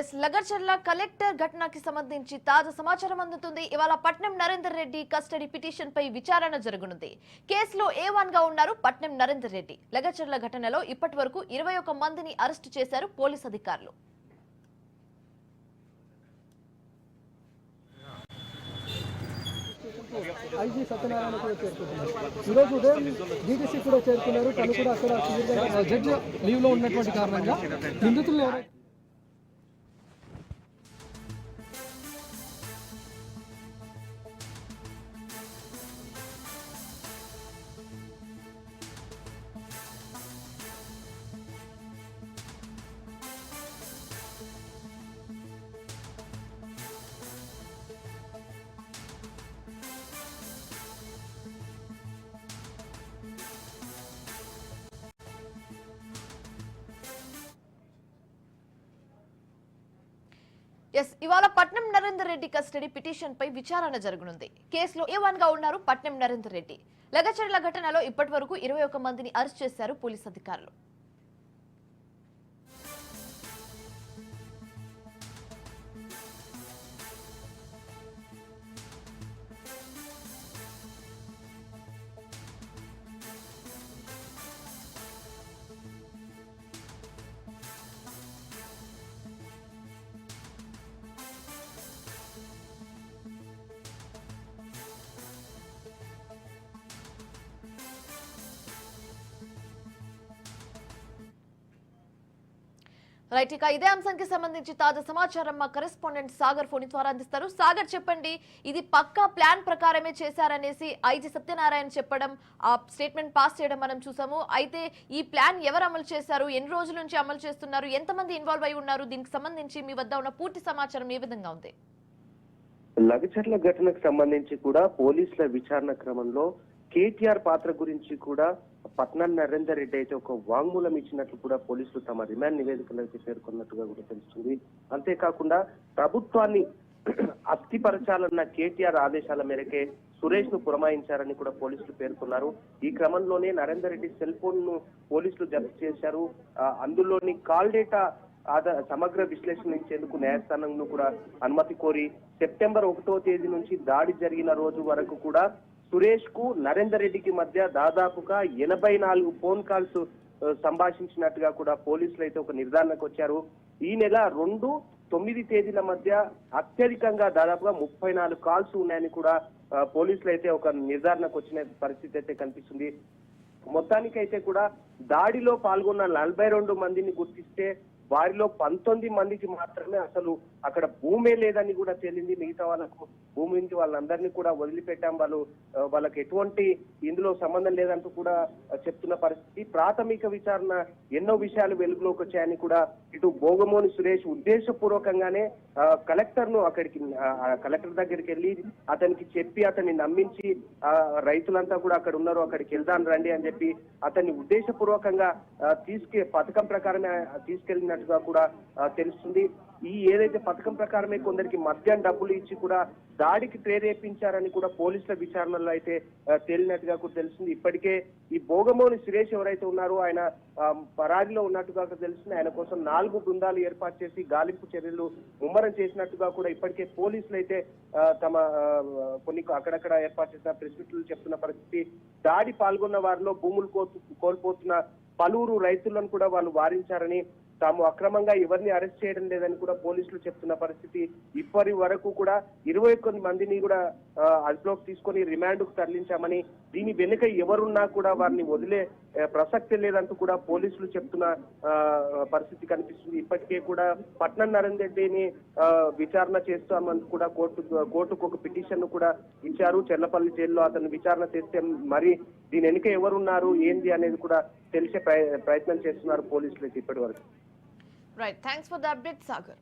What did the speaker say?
Yes లగర్చర్ల collector ఘటనకి సంబంధించి తాజా సమాచారం అందుతుంది. ఇవాళ పట్నం నరేందర్ రెడ్డి కస్టడీ పిటిషన్ పై విచారణ జరగనుంది. కేసులో ఏ వన్గా ఉన్నారు పట్నం నరేందర్ రెడ్డి. లగచర్ల ఘటనలో ఇప్పటి వరకు ఇరవై ఒక్క మందిని అరెస్టు చేశారు పోలీస్ అధికారులు. ఐజీ సత్యనారాయణ కూడా చేరుకుంటున్నారు ఈరోజు ఉదయం డీటీసీ కూడా చేరుకున్నారు. తను కూడా అక్కడ సుదీర్ఘంగా జడ్జి లీవ్లో ఉన్నటువంటి కారణంగా నిందితులు ఎస్ ఇవాళ పట్నం నరేందర్ రెడ్డి కస్టడీ పిటిషన్ పై విచారణ జరగనుంది. కేసులో ఏ వన్గా ఉన్నారు పట్నం నరేందర్ రెడ్డి? లగచర్ల ఘటనలో ఇప్పటి వరకు ఇరవై ఒక్క మందిని అరెస్ట్ చేశారు పోలీస్ అధికారులు. రైట్ ఇక ఇదే అంశానికి సంబంధించి తాజా సమాచారం మా కరెస్పాండెంట్ సాగర్ ఫోన్ ద్వారా అందిస్తారు. సాగర్ చెప్పండి ఇది పక్కా ప్లాన్ ప్రకారమే చేశారనేసి ఐజీ సత్యనారాయణ చెప్పడం ఆ స్టేట్మెంట్ పాస్ చేయడం మనం చూసాము. అయితే ఈ ప్లాన్ ఎవరు అమలు చేశారు? ఎన్ని రోజుల నుంచి అమలు చేస్తున్నారు? ఎంతమంది ఇన్వాల్వ్ అయి ఉన్నారు? దీనికి సంబంధించి మీ వద్ద ఉన్న పూర్తి సమాచారం ఏ విధంగా ఉంది? లగచర్ల ఘటనకు సంబంధించి కూడా పోలీసుల విచారణ క్రమంలో కేటీఆర్ పాత్ర గురించి కూడా పట్నం నరేందర్ రెడ్డి అయితే ఒక వాంగ్మూలం ఇచ్చినట్లు కూడా పోలీసులు తమ రిమాండ్ నివేదికలో అయితే పేర్కొన్నట్టుగా కూడా తెలుస్తుంది. అంతేకాకుండా ప్రభుత్వాన్ని అస్థిపరచాలన్న కేటీఆర్ ఆదేశాల మేరకే సురేష్ను పురమాయించారని కూడా పోలీసులు పేర్కొన్నారు. ఈ క్రమంలోనే నరేందర్ రెడ్డి సెల్ ఫోన్ను పోలీసులు జప్తు చేశారు. అందులోని కాల్ డేటా ఆధార సమగ్ర విశ్లేషణించేందుకు న్యాయస్థానంను కూడా అనుమతి కోరి సెప్టెంబర్ ఒకటో తేదీ నుంచి దాడి జరిగిన రోజు వరకు కూడా సురేష్కు నరేందర్ రెడ్డికి మధ్య దాదాపుగా ఎనభై నాలుగు ఫోన్ కాల్స్ సంభాషించినట్టుగా కూడా పోలీసులు అయితే ఒక నిర్ధారణకు వచ్చారు. ఈ నెల రెండు తొమ్మిది తేదీల మధ్య అత్యధికంగా దాదాపుగా ముప్పై నాలుగు కాల్స్ ఉన్నాయని కూడా పోలీసులు అయితే ఒక నిర్ధారణకు వచ్చిన పరిస్థితి అయితే కనిపిస్తుంది. మొత్తానికైతే కూడా దాడిలో పాల్గొన్న నలభై రెండు మందిని గుర్తిస్తే వారిలో పంతొమ్మిది మందికి మాత్రమే అసలు అక్కడ భూమే లేదని కూడా తేలింది. మిగతా వాళ్ళకు భూమి నుంచి వాళ్ళందరినీ కూడా వదిలిపెట్టాం. వాళ్ళు వాళ్ళకి ఎటువంటి ఇందులో సంబంధం లేదంటూ కూడా చెప్తున్న పరిస్థితి. ప్రాథమిక విచారణ ఎన్నో విషయాలు వెలుగులోకి వచ్చాయని కూడా ఇటు భోగమోని సురేష్ ఉద్దేశపూర్వకంగానే కలెక్టర్ను అక్కడికి కలెక్టర్ దగ్గరికి వెళ్ళి అతనికి చెప్పి అతన్ని నమ్మించి ఆ రైతులంతా కూడా అక్కడ ఉన్నారు అక్కడికి వెళ్దాం రండి అని చెప్పి అతన్ని ఉద్దేశపూర్వకంగా తీసుకె పథకం ప్రకారమే తీసుకెళ్ళినట్టుగా కూడా తెలుస్తుంది. ఈ ఏదైతే పథకం ప్రకారమే కొందరికి మద్యం డబ్బులు ఇచ్చి కూడా దాడికి ప్రేరేపించారని కూడా పోలీసుల విచారణలో అయితే తేలినట్టుగా కూడా తెలిసింది ఇప్పటికే ఈ భోగమోని సురేష్ ఎవరైతే ఉన్నారో ఆయన పరారిలో ఉన్నట్టుగా తెలిసింది ఆయన కోసం నాలుగు బృందాలు ఏర్పాటు చేసి గాలింపు చర్యలు ముమ్మరం చేసినట్టుగా కూడా ఇప్పటికే పోలీసులు అయితే తమ కొన్ని అక్కడక్కడ ఏర్పాటు చేసిన ప్రెస్ మీట్లు చెప్తున్న పరిస్థితి. దాడి పాల్గొన్న వారిలో భూములు కోల్పోతున్న పలువురు రైతులను కూడా వాళ్ళు వారించారని తాము అక్రమంగా ఎవరిని అరెస్ట్ చేయడం లేదని కూడా పోలీసులు చెప్తున్న పరిస్థితి ఇప్పటి వరకు కూడా ఇరవై మందిని కూడా అదుపులోకి తీసుకొని రిమాండ్కు తరలించామని దీని వెనుక ఎవరున్నా కూడా వారిని వదిలే ప్రసక్తి లేదంటూ కూడా పోలీసులు చెప్తున్న పరిస్థితి కనిపిస్తుంది. ఇప్పటికే కూడా పట్నం నరేందర్ రెడ్డిని విచారణ చేస్తామని కూడా కోర్టు కోర్టుకు ఒక పిటిషన్ కూడా ఇచ్చారు. చెల్లపల్లి జైల్లో అతను విచారణ చేస్తే మరి దీని వెనుక ఎవరున్నారు ఏంది అనేది కూడా తెలిసే ప్రయత్నం చేస్తున్నారు పోలీసులు అయితే ఇప్పటి వరకు. Right. Thanks for the update, Sagar.